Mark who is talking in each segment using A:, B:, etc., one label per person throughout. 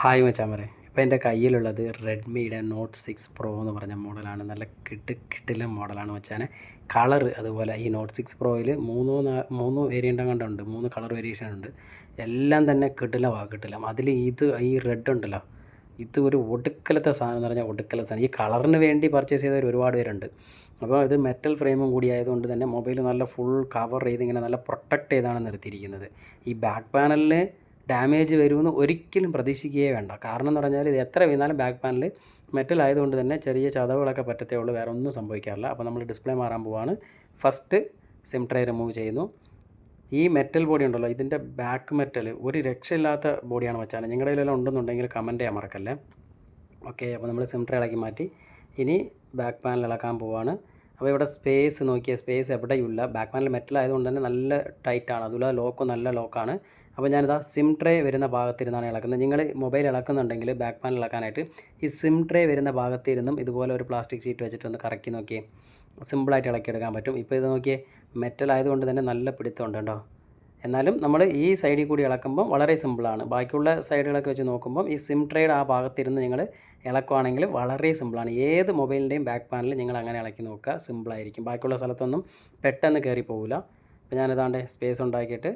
A: Hi മച്ചാമറെ ഇപ്പോൾ എന്റെ കയ്യിലുള്ളത് റെഡ്മിയുടെ നോട്ട് സിക്സ് പ്രോ എന്ന് പറഞ്ഞ മോഡലാണ്. നല്ല കിട്ട് കിട്ടില്ല മോഡലാണ് മച്ചാനെ. കളർ അതുപോലെ ഈ നോട്ട് സിക്സ് പ്രോയിൽ മൂന്നോ മൂന്ന് വേരിയന്റ് കണ്ടുണ്ട് മൂന്ന് കളർ വേരിയേഷൻ ഉണ്ട്. എല്ലാം തന്നെ കിട്ടില്ല വാ കിട്ടില്ല അതിൽ ഇത് ഈ റെഡ് ഉണ്ടല്ലോ. ഇത് ഒരു ഒടുക്കലത്തെ സാധനം എന്ന് പറഞ്ഞാൽ ഒടുക്കലത്തെ സാധനം. ഈ കളറിന് വേണ്ടി പർച്ചേസ് ചെയ്തവർ ഒരുപാട് പേരുണ്ട്. അപ്പോൾ ഇത് മെറ്റൽ ഫ്രെയിമും കൂടി ആയതുകൊണ്ട് തന്നെ മൊബൈൽ നല്ല ഫുൾ കവർ ചെയ്ത് ഇങ്ങനെ നല്ല പ്രൊട്ടക്റ്റ് ചെയ്താണ് നിർത്തിയിരിക്കുന്നത്. ഈ ബാക്ക് പാനലിൽ ഡാമേജ് വരുമെന്ന് ഒരിക്കലും പ്രതീക്ഷിക്കുകയേ വേണ്ട. കാരണം എന്ന് പറഞ്ഞാൽ ഇത് എത്ര വീണാലും ബാക്ക് പാനൽ മെറ്റൽ ആയതുകൊണ്ട് തന്നെ ചെറിയ ചതവുകളൊക്കെ പറ്റത്തേ ഉള്ളൂ. വേറെ ഒന്നും സംഭവിക്കാറില്ല. അപ്പോൾ നമ്മൾ ഡിസ്പ്ലേ മാറാൻ പോവാണ്. ഫസ്റ്റ് സിം ട്രൈ റിമൂവ് ചെയ്യുന്നു. ഈ മെറ്റൽ ബോഡി ഉണ്ടല്ലോ ഇതിന്റെ ബാക്ക് മെറ്റൽ ഒരു രക്ഷയില്ലാത്ത ബോഡിയാണ് വെച്ചാൽ നിങ്ങളുടെ കയ്യിലെല്ലാം ഉണ്ടെന്നുണ്ടെങ്കിൽ കമന്റ് ചെയ്യാൻ മറക്കല്ലേ. ഓക്കെ അപ്പോൾ നമ്മൾ സിം ട്രൈ ഇളക്കി മാറ്റി. ഇനി ബാക്ക് പാനൽ ഇളക്കാൻ പോവാണ്. അപ്പോൾ ഇവിടെ സ്പേസ് നോക്കിയ സ്പേസ് എവിടെയുമില്ല. ബാക്ക് പാനൽ മെറ്റൽ ആയതുകൊണ്ട് തന്നെ നല്ല ടൈറ്റാണ് അതുപോലെ ലോക്ക് നല്ല ലോക്കാണ് അപ്പോൾ ഞാനിതാ സിം ട്രേ വരുന്ന ഭാഗത്തിരുന്നാണ് ഇളക്കുന്നത്. നിങ്ങൾ മൊബൈൽ ഇളക്കുന്നുണ്ടെങ്കിൽ ബാക്ക് പാൻ ഇളക്കാനായിട്ട് ഈ സിം ട്രേ വരുന്ന ഭാഗത്തിരുന്നും ഇതുപോലെ ഒരു പ്ലാസ്റ്റിക് ഷീറ്റ് വെച്ചിട്ട് ഒന്ന് കറക്കി നോക്കിയേ. സിമ്പിളായിട്ട് ഇളക്കിയെടുക്കാൻ പറ്റും. ഇപ്പോൾ ഇത് നോക്കിയേ മെറ്റൽ ആയതുകൊണ്ട് തന്നെ നല്ല പിടുത്തമുണ്ട് കേട്ടോ. എന്നാലും നമ്മൾ ഈ സൈഡിൽ കൂടി ഇളക്കുമ്പം വളരെ സിമ്പിളാണ് ബാക്കിയുള്ള സൈഡുകളൊക്കെ വെച്ച് നോക്കുമ്പം ഈ സിം ട്രേയുടെ ആ ഭാഗത്തിരുന്ന് നിങ്ങൾ ഇളക്കുവാണെങ്കിൽ വളരെ സിമ്പിളാണ് ഏത് മൊബൈലിന്റെയും ബാക്ക് പാനൽ നിങ്ങൾ അങ്ങനെ ഇളക്കി നോക്കുക. സിമ്പിളായിരിക്കും ബാക്കിയുള്ള സ്ഥലത്തൊന്നും പെട്ടെന്ന് കയറി പോകില്ല അപ്പോൾ ഞാനിതാണ്ട് സ്പേസ് ഉണ്ടാക്കിയിട്ട്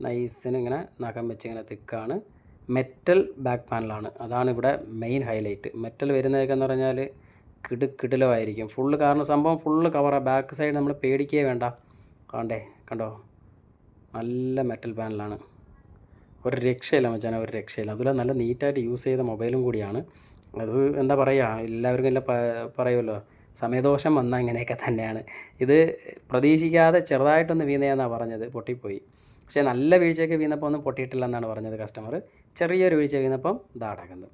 A: നൈസിന് ഇങ്ങനെ നഖം വെച്ച് ഇങ്ങനെ തിക്കാണ്. Metal back പാനലാണ്. അതാണ് ഇവിടെ മെയിൻ ഹൈലൈറ്റ്. മെറ്റൽ വരുന്നതൊക്കെ എന്ന് പറഞ്ഞാൽ കിടു കിടിലമായിരിക്കും. ഫുള്ള് കാരണം സംഭവം ഫുള്ള് കവറാണ് ബാക്ക് സൈഡ് നമ്മൾ പേടിക്കേ വേണ്ട. കണ്ടേ കണ്ടോ? നല്ല മെറ്റൽ പാനലാണ്. ഒരു രക്ഷയില്ല മച്ചാൻ ഒരു രക്ഷയില്ല. അതുപോലെ നല്ല നീറ്റായിട്ട് യൂസ് ചെയ്ത മൊബൈലും കൂടിയാണ്. അത് എന്താ പറയുക എല്ലാവർക്കും എല്ലാം പറയുമല്ലോ സമയദോഷം വന്നാൽ ഇങ്ങനെയൊക്കെ തന്നെയാണ്. ഇത് പ്രതീക്ഷിക്കാതെ ചെറുതായിട്ടൊന്ന് വീണയാന്നാണ് പറഞ്ഞത് പൊട്ടിപ്പോയി. പക്ഷേ നല്ല വീഴ്ചയൊക്കെ വീണപ്പോൾ ഒന്നും പൊട്ടിയിട്ടില്ല എന്നാണ് പറഞ്ഞത് കസ്റ്റമർ ചെറിയൊരു വീഴ്ച വീണപ്പം ഇതാ അടക്കുന്നത്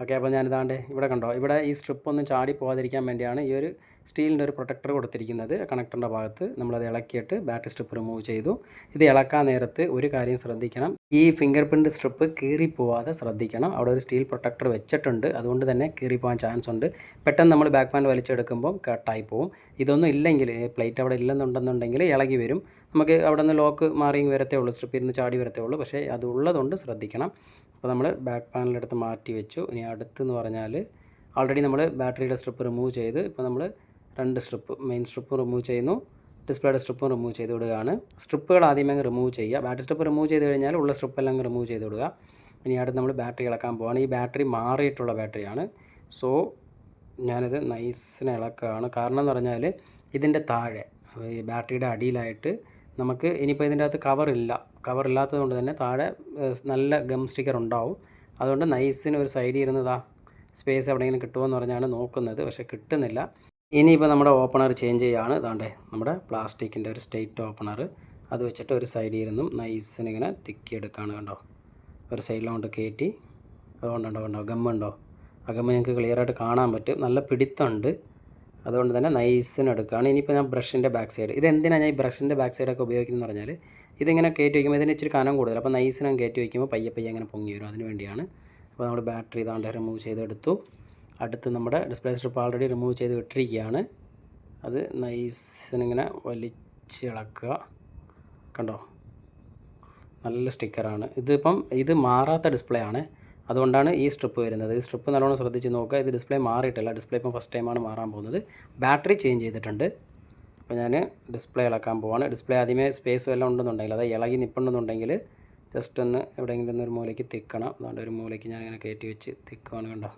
A: ഓക്കെ അപ്പോൾ ഞാനിതാണ്ട് ഇവിടെ കണ്ടോ ഇവിടെ ഈ സ്ട്രിപ്പ് ഒന്നും ചാടി പോകാതിരിക്കാൻ വേണ്ടിയാണ് ഈ ഒരു സ്റ്റീലിന്റെ ഒരു പ്രൊട്ടക്ടർ കൊടുത്തിരിക്കുന്നത് കണക്ടറിന്റെ ഭാഗത്ത് നമ്മളത് ഇളക്കിയിട്ട് ബാറ്ററി സ്ട്രിപ്പ് റിമൂവ് ചെയ്തു. ഇത് ഇളക്കാൻ നേരത്ത് ഒരു കാര്യം ശ്രദ്ധിക്കണം. ഈ ഫിംഗർ പ്രിന്റ് സ്ട്രിപ്പ് കീറിപ്പോവാതെ ശ്രദ്ധിക്കണം. അവിടെ ഒരു സ്റ്റീൽ പ്രൊട്ടക്ടർ വെച്ചിട്ടുണ്ട്. അതുകൊണ്ട് തന്നെ കീറിപ്പോകാൻ ചാൻസ് ഉണ്ട്. പെട്ടെന്ന് നമ്മൾ ബാക്ക് പാൻ വലിച്ചെടുക്കുമ്പോൾ കട്ടായി പോവും. ഇതൊന്നും ഇല്ലെങ്കിൽ പ്ലേറ്റ് അവിടെ ഇല്ലെന്നുണ്ടെന്നുണ്ടെങ്കിൽ ഇളകി വരും. നമുക്ക് അവിടെ നിന്ന് ലോക്ക് മാറി വരത്തേ ഉള്ളൂ. സ്ട്രിപ്പ് ഇരുന്ന് ചാടി വരത്തേ ഉള്ളൂ. പക്ഷേ അത് ഉള്ളതുകൊണ്ട് ശ്രദ്ധിക്കണം. അപ്പോൾ നമ്മൾ ബാക്ക് പാനലെടുത്ത് മാറ്റി വെച്ചു. ഇനി അടുത്തെന്ന് പറഞ്ഞാൽ ഓൾറെഡി നമ്മൾ ബാറ്ററിയുടെ സ്ട്രിപ്പ് റിമൂവ് ചെയ്ത് ഇപ്പോൾ നമ്മൾ രണ്ട് സ്ട്രിപ്പ് മെയിൻ സ്ട്രിപ്പ് റിമൂവ് ചെയ്യുന്നു. ഡിസ്പ്ലേയുടെ സ്ട്രിപ്പും റിമൂവ് ചെയ്ത് വിടുകയാണ്. സ്ട്രിപ്പുകൾ ആദ്യമേ റിമൂവ് ചെയ്യുക. ബാറ്ററി സ്ട്രിപ്പ് റിമൂവ് ചെയ്ത് കഴിഞ്ഞാൽ ഉള്ള സ്ട്രിപ്പ് എല്ലാം റിമൂവ് ചെയ്ത് വിടുക. ഇനി അടുത്ത് നമ്മൾ ബാറ്ററി ഇളക്കാൻ പോവാണ്. ഈ ബാറ്ററി മാറിയിട്ടുള്ള ബാറ്ററിയാണ് സോ ഞാനിത് നൈസിന് ഇളക്കുകയാണ്. കാരണം എന്ന് പറഞ്ഞാൽ ഇതിന്റെ താഴെ ഈ ബാറ്ററിയുടെ അടിയിലായിട്ട് നമുക്ക് ഇനിയിപ്പോൾ ഇതിന്റെ അകത്ത് കവറില്ല കവറില്ലാത്തത് കൊണ്ട് തന്നെ താഴെ നല്ല ഗം സ്റ്റിക്കർ ഉണ്ടാവും. അതുകൊണ്ട് നൈസിന് ഒരു സൈഡിൽ ഇരുന്നതാ സ്പേസ് എവിടെയെങ്കിലും കിട്ടുമോ എന്ന് പറഞ്ഞാണ് നോക്കുന്നത്. പക്ഷേ കിട്ടുന്നില്ല. ഇനിയിപ്പോൾ നമ്മുടെ ഓപ്പണർ ചേഞ്ച് ചെയ്യുകയാണ് ഇതാണ്ടേ നമ്മുടെ പ്ലാസ്റ്റിക്കിന്റെ ഒരു സ്റ്റേറ്റ് ഓപ്പണർ അത് വെച്ചിട്ട് ഒരു സൈഡിൽ ഇരുന്നും നൈസിന് ഇങ്ങനെ തിക്കി എടുക്കുകയാണ് കണ്ടോ? ഒരു സൈഡിലോട്ട് കയറ്റി അതുകൊണ്ടുണ്ടോ കണ്ടോ? ഗമ്മുണ്ടോ ആ ഗമ്മ ഞങ്ങൾക്ക് ക്ലിയറായിട്ട് കാണാൻ പറ്റും. നല്ല പിടിത്തമുണ്ട്. അതുകൊണ്ട് തന്നെ നൈസിന് എടുക്കുകയാണ് ഇനിയിപ്പോൾ ഞാൻ ബ്രഷിന്റെ ബാക്ക് സൈഡ് ഇത് എന്തിനാണ് ഞാൻ ഈ ബ്രഷിന്റെ ബാക്ക് സൈഡൊക്കെ ഉപയോഗിക്കുന്നത് പറഞ്ഞാൽ ഇതിങ്ങനെ കയറ്റി വയ്ക്കുമ്പോൾ ഇതിന് ഇച്ചിരി കനം കൂടുതൽ അപ്പോൾ നൈസിനെ കയറ്റി വയ്ക്കുമ്പോൾ പയ്യെ പയ്യെ അങ്ങനെ പൊങ്ങി വരും. അതിന് വേണ്ടിയാണ്. അപ്പോൾ നമ്മൾ ബാറ്ററി ഇതാണ്ട് റിമൂവ് ചെയ്തെടുത്തു. അടുത്ത് നമ്മുടെ ഡിസ്പ്ലേ സ്ട്രിപ്പ് ആൾറെഡി റിമൂവ് ചെയ്ത് വിട്ടിരിക്കുകയാണ് അത് നൈസിനിങ്ങനെ വലിച്ചിളക്കുക. കണ്ടോ? നല്ല സ്റ്റിക്കറാണ് ഇതിപ്പം ഇത് മാറാത്ത ഡിസ്പ്ലേ ആണ്. അതുകൊണ്ടാണ് ഈ സ്ട്രിപ്പ് വരുന്നത്. ഈ സ്ട്രിപ്പ് നല്ലോണം ശ്രദ്ധിച്ച് നോക്കുക. ഇത് ഡിസ്പ്ലേ മാറിയിട്ടില്ല. ഡിസ്പ്ലേ ഇപ്പം ഫസ്റ്റ് ടൈമാണ് മാറാൻ പോകുന്നത്. ബാറ്ററി ചേഞ്ച് ചെയ്തിട്ടുണ്ട്. അപ്പോൾ ഞാൻ ഡിസ്പ്ലേ ഇളക്കാൻ പോവാണ്. ഡിസ്പ്ലേ ആദ്യമേ സ്പേസ് വല്ലതും ഉണ്ടെന്നുണ്ടെങ്കിൽ അതായത് ഇളകി നിൽപ്പുണ്ടെന്നുണ്ടെങ്കിൽ ജസ്റ്റ് ഒന്ന് എവിടെയെങ്കിലും ഒരു മൂലയ്ക്ക് തിക്കണം. അതുകൊണ്ട് ഒരു മൂലയ്ക്ക് ഞാനിങ്ങനെ കയറ്റി വെച്ച് തിക്കുവാണ് കണ്ടോ?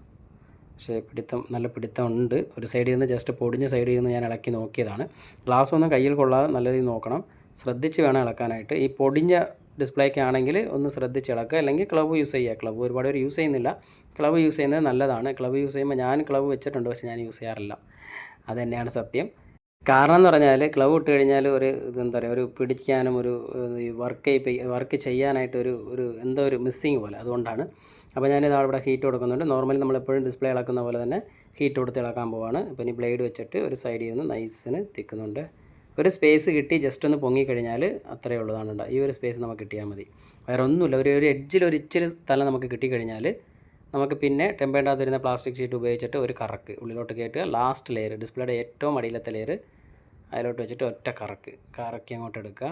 A: പക്ഷേ പിടുത്തം നല്ല പിടുത്തം ഉണ്ട് ഒരു സൈഡിൽ നിന്ന് ജസ്റ്റ് പൊടിഞ്ഞ സൈഡിൽ നിന്ന് ഞാൻ ഇളക്കി നോക്കിയതാണ്. ഗ്ലാസ് ഒന്നും കയ്യിൽ കൊള്ളാതെ നല്ല രീതിയിൽ നോക്കണം. ശ്രദ്ധിച്ച് വേണം ഇളക്കാനായിട്ട്. ഈ പൊടിഞ്ഞ ഡിസ്പ്ലേക്ക് ആണെങ്കിൽ ഒന്ന് ശ്രദ്ധിച്ച് ഇളക്കുക. അല്ലെങ്കിൽ ക്ലബ് യൂസ് ചെയ്യുക ക്ലബ് ഒരുപാട് പേര് യൂസ് ചെയ്യുന്നില്ല. ക്ലബ് യൂസ് ചെയ്യുന്നത് നല്ലതാണ്. ക്ലബ് യൂസ് ചെയ്യുമ്പോൾ ഞാൻ ക്ലബ് വെച്ചിട്ടുണ്ട്. പക്ഷേ ഞാൻ യൂസ് ചെയ്യാറില്ല. അത് തന്നെയാണ് സത്യം. കാരണം എന്ന് പറഞ്ഞാൽ ക്ലബ് ഇട്ട് കഴിഞ്ഞാൽ ഒരു എന്താ പറയുക? ഒരു പിടിക്കാനും ഒരു വർക്ക് വർക്ക് ചെയ്യാനായിട്ട് ഒരു ഒരു എന്തോ ഒരു മിസ്സിങ് പോലെ. അതുകൊണ്ടാണ്. അപ്പോൾ ഞാൻ ഞാനിത് ഇവിടെ ഹീറ്റ് കൊടുക്കുന്നുണ്ട്. നോർമലി നമ്മളെപ്പോഴും ഡിസ്പ്ലേ ഇളക്കുന്ന പോലെ തന്നെ ഹീറ്റ് കൊടുത്ത് ഇളക്കാൻ പോവാണ്. അപ്പോൾ ഇനി ബ്ലേഡ് വെച്ചിട്ട് ഒരു സൈഡിൽ നിന്ന് നൈസിന് തിക്കുന്നുണ്ട്. ഒരു സ്പേസ് കിട്ടി ജസ്റ്റ് ഒന്ന് പൊങ്ങിക്കഴിഞ്ഞാൽ അത്രയേ ഉള്ളതാണ് ഉണ്ടാ ഈ ഒരു സ്പേസ് നമുക്ക് കിട്ടിയാൽ മതി. വേറെ ഒന്നുമില്ല. ഒരു ഒരു എഡ്ജിൽ ഒരു ഇച്ചിരി സ്ഥലം നമുക്ക് കിട്ടിക്കഴിഞ്ഞാൽ നമുക്ക് പിന്നെ ടെമ്പേണ്ടാതിരുന്ന പ്ലാസ്റ്റിക് ഷീറ്റ് ഉപയോഗിച്ചിട്ട് ഒരു കറക്ക് ഉള്ളിലോട്ട് കയറ്റുക. ലാസ്റ്റ് ലെയർ ഡിസ്പ്ലേയുടെ ഏറ്റവും അടിയിലത്തെ ലെയർ അതിലോട്ട് വെച്ചിട്ട് ഒറ്റ കറക്ക്. കറക്കി അങ്ങോട്ട് എടുക്കുക.